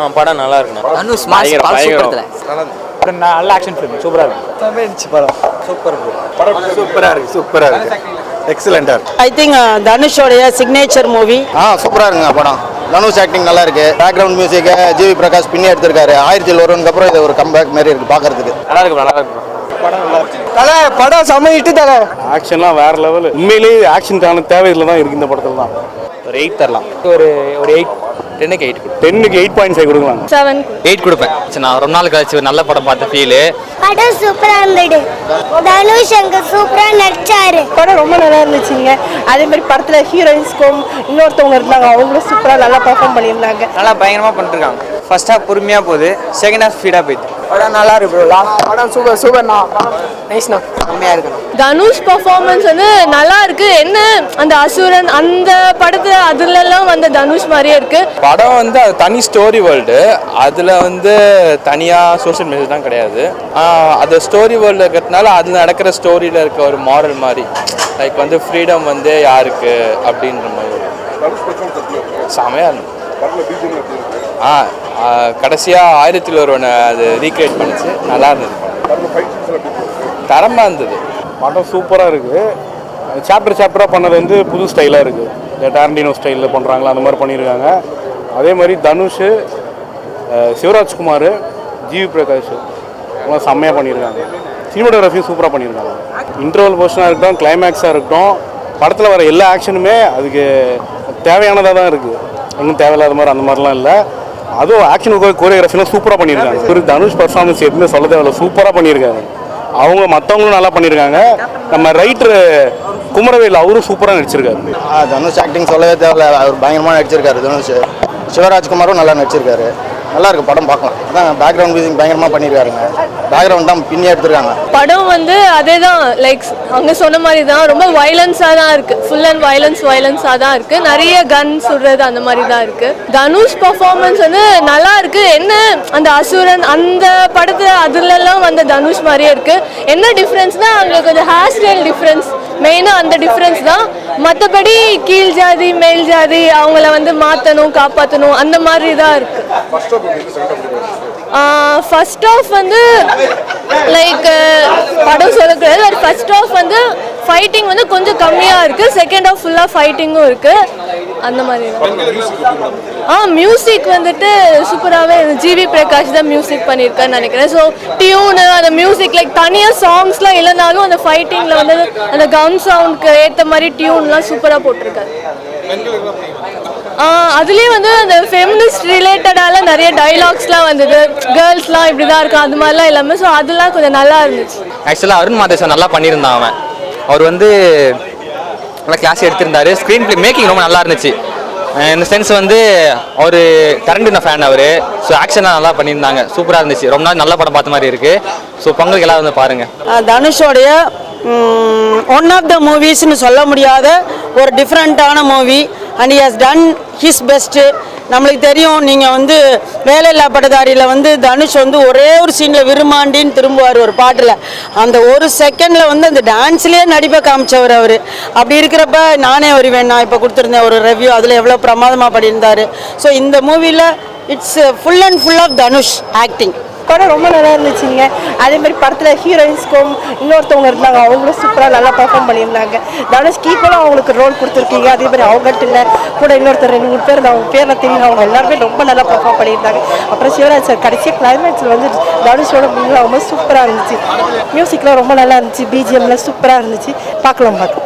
ஆ படம் நல்லா இருக்குண்ணா. தனுஷ் மாஸ் பயங்கரம், படம் பயங்கரம். சூப்பரத்தில் நல்ல ஆக்ஷன் ஃபிலிம் சூப்பராக இருக்கும் சூப்பராக இருக்கு சூப்பராக இருக்கு. எக்ஸலண்டாக இருக்கு. ஐ திங்க் தனுஷோடைய சிக்னேச்சர் மூவி ஆ சூப்பராக இருக்குங்க படம். தனுஷ் ஆக்டிங் நல்லா இருக்கு. பேக்ரவுண்ட் மியூசிக் ஜிவி பிரகாஷ் பின்னி எடுத்திருக்காரு. ஆயிரத்தி ஒருவனுக்கு அப்புறம் இது ஒரு கம்பேக் மாதிரி இருக்கு பார்க்கறதுக்கு நல்லா இருக்கு நல்லா இருக்கு தலை படம் செம்ம இட்டு தலை. ஆக்ஷன்லாம் வேற லெவல் உண்மையிலேயே ஆக்ஷனுக்கான தேவை இதில் தான் இருக்கு இந்த படத்தில் தான் ஒரு எயிட் தரலாம். ஒரு ஒரு எயிட் டென்னுக்கு எயிட் டென்னுக்கு எயிட் பாயிண்ட் ஃபைவ் கொடுக்கலாம் செவன் எயிட் கொடுப்பேன். சரி நான் ரொம்ப நாள் கழிச்சு ஒரு நல்ல படம் பார்த்த ஃபீலு படம் சூப்பரா இருந்தது. தனுஷ் அங்க சூப்பரா நடிச்சாரு. படம் ரொம்ப நல்லா இருந்துச்சுங்க. அதே மாதிரி படத்துல ஹீரோயின்ஸ்க்கும் இன்னொருத்தவங்க இருந்தாங்க. அவங்களும் சூப்பரா நல்லா பெர்ஃபார்ம் பண்ணியிருந்தாங்க. நல்லா பயங்கரமாக பண்ணிருக்காங்க. ஃபர்ஸ்ட் ஹாஃப் பொறுமையாக போகுது. செகண்ட் ஹாஃப் ஸ்பீடாக போயிடுது. படம் நல்லா இருக்கு ப்ரோ லாஸ்ட் படம் சூப்பர் சூப்பர்ண்ணா. நைஸ்ண்ணா செம்மையாக இருக்கணும் தனுஷ் பர்ஃபார்மன்ஸ் வந்து நல்லா இருக்கு என்ன அந்த அசுரன் அந்த படத்துல அதுலலாம் வந்த தனுஷ் மாதிரியே இருக்கு. படம் வந்து அது தனி ஸ்டோரி வேர்ல்டு அதில் வந்து தனியாக சோஷியல் மெசேஜ் தான் கிடையாது. அது ஸ்டோரி வேர்ல்டு இருக்கிறதுனால அதில் நடக்கிற ஸ்டோரியில் இருக்க ஒரு மாரல் மாதிரி. லைக் வந்து ஃப்ரீடம் வந்து யாருக்கு அப்படின்ற மாதிரி. செமையாக இருந்தது ஆ கடைசியாக ஆயிரத்தில் ஒருவனை அது ரீக்ரியேட் பண்ணுச்சு. நல்லா இருந்தது. தரமாக இருந்தது. படம் சூப்பராக இருக்குது சாப்டர் சாப்டராக பண்ணது வந்து புது ஸ்டைலாக இருக்குது இந்த டாரண்டினோ ஸ்டைலில் பண்ணுறாங்களா அந்த மாதிரி பண்ணியிருக்காங்க. அதே மாதிரி தனுஷ் சிவராஜ்குமார் ஜிவி பிரகாஷ் எல்லாம் செம்மையாக பண்ணியிருக்காங்க. சினிமாட்டோகிராஃபியும் சூப்பராக பண்ணியிருக்காங்க. இன்டர்வல் போர்ஷனாக இருக்கட்டும் கிளைமேக்ஸாக இருக்கட்டும் படத்தில் வர எல்லா ஆக்ஷனுமே அதுக்கு தேவையானதாக தான் இருக்குது ஒன்றும் தேவையில்லாத மாதிரி அந்த மாதிரிலாம் இல்லை. அதுவும் ஆக்ஷன் கோரியோகிராஃபிலாம் சூப்பராக பண்ணியிருக்காங்க. திரு தனுஷ் பர்ஃபார்மன்ஸ் எதுவுமே சொல்ல தேவையில்ல. சூப்பராக பண்ணியிருக்காங்க. அவங்க மற்றவங்களும் நல்லா பண்ணியிருக்காங்க. நம்ம ரைட்டரு குமரவேல் அவரும் சூப்பராக நடிச்சிருக்காரு. தனுஷ் ஆக்டிங் சொல்லவே தேவையில்ல. அவர் பயங்கரமாக நடிச்சிருக்காரு தனுஷ். சிவராஜ்குமாரும் நல்லா நடிச்சிருக்காரு. நல்லா இருக்கு படம் பார்க்கலாம். அதான் பேக்ரவுண்ட் மியூசிக் பயங்கரமாக பண்ணியிருக்காருங்க. பேக்ரவுண்ட் தான் பின்னி எடுத்திருக்காங்க. படம் வந்து அதே தான் லைக் அங்க சொன்ன மாதிரி தான் ரொம்ப வயலன்ஸாக தான் இருக்கு. ஃபுல் அண்ட் வயலன்ஸ் வயலன்ஸாக தான் இருக்கு. நிறைய கன் சுடுறது அந்த மாதிரி தான் இருக்கு. தனுஷ் பர்ஃபார்மன்ஸ் வந்து நல்லா இருக்கு. என்ன அந்த அசுரன் அந்த படத்துல அதுலலாம் வந்த தனுஷ் மாதிரியே இருக்கு. என்ன டிஃப்ரென்ஸ்னா அங்க கொஞ்சம் ஹேர் ஸ்டைல் டிஃப்ரென்ஸ் மெயினாக அந்த டிஃப்ரென்ஸ் தான். மற்றபடி கீழ் ஜாதி மேல் ஜாதி அவங்கள வந்து மாற்றணும் காப்பாற்றணும் அந்த மாதிரி தான் இருக்கு ஃபர்ஸ்ட் ஆஃப் வந்து லைக் படம் சொல்லக்கூடாது பட் ஃபர்ஸ்ட் ஆஃப் வந்து ஃபைட்டிங் வந்து கொஞ்சம் கம்மியாக இருக்குது செகண்ட் ஆஃப் ஃபுல்லாக ஃபைட்டிங்கும் இருக்குது அந்த மாதிரி. ஆ மியூசிக் வந்துட்டு சூப்பராகவே ஜிவி பிரகாஷ் தான் மியூசிக் பண்ணியிருக்காருன்னு நினைக்கிறேன். ஸோ டியூனு அந்த மியூசிக் லைக் தனியாக சாங்ஸ்லாம் இல்லைனாலும் அந்த ஃபைட்டிங்கில் வந்து அந்த கம் சவுண்ட்க்கு ஏற்ற மாதிரி டியூன்லாம் சூப்பராக போட்டிருக்காரு. அதுலேயே வந்து அந்த ஃபெமினிஸ்ட் ரிலேட்டடால நிறைய டைலாக்ஸ்லாம் வந்தது. கேர்ள்ஸ்லாம் இப்படி தான் இருக்கும் அது மாதிரிலாம் இல்லாமல் ஸோ அதெல்லாம் கொஞ்சம் நல்லா இருந்துச்சு. ஆக்சுவலாக அருண் மாதேசன் நல்லா பண்ணியிருந்தான் அவன். அவர் வந்து நல்லா கிளாஸ் எடுத்திருந்தாரு. ஸ்க்ரீன் பிளே மேக்கிங் ரொம்ப நல்லா இருந்துச்சு. இந்த சென்ஸ் வந்து அவர் கரண்ட் ஃபேன் அவர். ஸோ ஆக்ஷனாக நல்லா பண்ணியிருந்தாங்க. சூப்பராக இருந்துச்சு. ரொம்ப நாள் நல்ல படம் பார்த்த மாதிரி இருக்குது ஸோ பொங்கலுக்கு எல்லாம் வந்து பாருங்கள் தனுஷோடைய ஒன் ஆஃப் த மூவிஸ்னு சொல்ல முடியாத ஒரு டிஃப்ரெண்ட்டான movie and has done his best நம்மளுக்கு தெரியும் நீங்கள் வந்து வேலையில்லா பட்டதாரியில் வந்து தனுஷ் வந்து ஒரே ஒரு சீனில் விரும்மாண்டின்னு திரும்புவார் ஒரு பாட்டில். அந்த ஒரு செகண்டில் வந்து அந்த டான்ஸ்லேயே நடிப்பை காமிச்சவர் அவர். அப்படி இருக்கிறப்ப நானே வருவேன் நான் இப்போ கொடுத்துருந்தேன் ஒரு ரிவ்யூ அதில் எவ்வளோ பிரமாதமாக பண்ணியிருந்தார். ஸோ இந்த மூவியில் it's full and full of Dhanush acting படம் ரொம்ப நல்லா இருந்துச்சுங்க. அதேமாதிரி படத்தில் ஹீரோயின்ஸ்க்கும் இன்னொருத்தவங்க இருந்தாங்க. அவங்களும் சூப்பராக நல்லா பர்ஃபார்ம் பண்ணியிருந்தாங்க. தனுஷ் கீப்பரும் அவங்களுக்கு ரோல் கொடுத்துருக்கீங்க. அதே மாதிரி அவங்கள்ட்ட இல்லை கூட இன்னொருத்தர் ரெண்டு மூணு பேர் அவங்க பேரில் தெரியும். அவங்க எல்லாருமே ரொம்ப நல்லா பர்ஃபார்ம் பண்ணியிருந்தாங்க. அப்புறம் சிவராஜ் சார் கடைசியாக கிளைமேக்ஸில் வந்து தனுஷோட மியூசிக் ரொம்ப சூப்பராக இருந்துச்சு. மியூசிக்லாம் ரொம்ப நல்லா இருந்துச்சு. பிஜிஎம்லாம் சூப்பராக இருந்துச்சு. பார்க்கலாம் பார்க்கலாம்.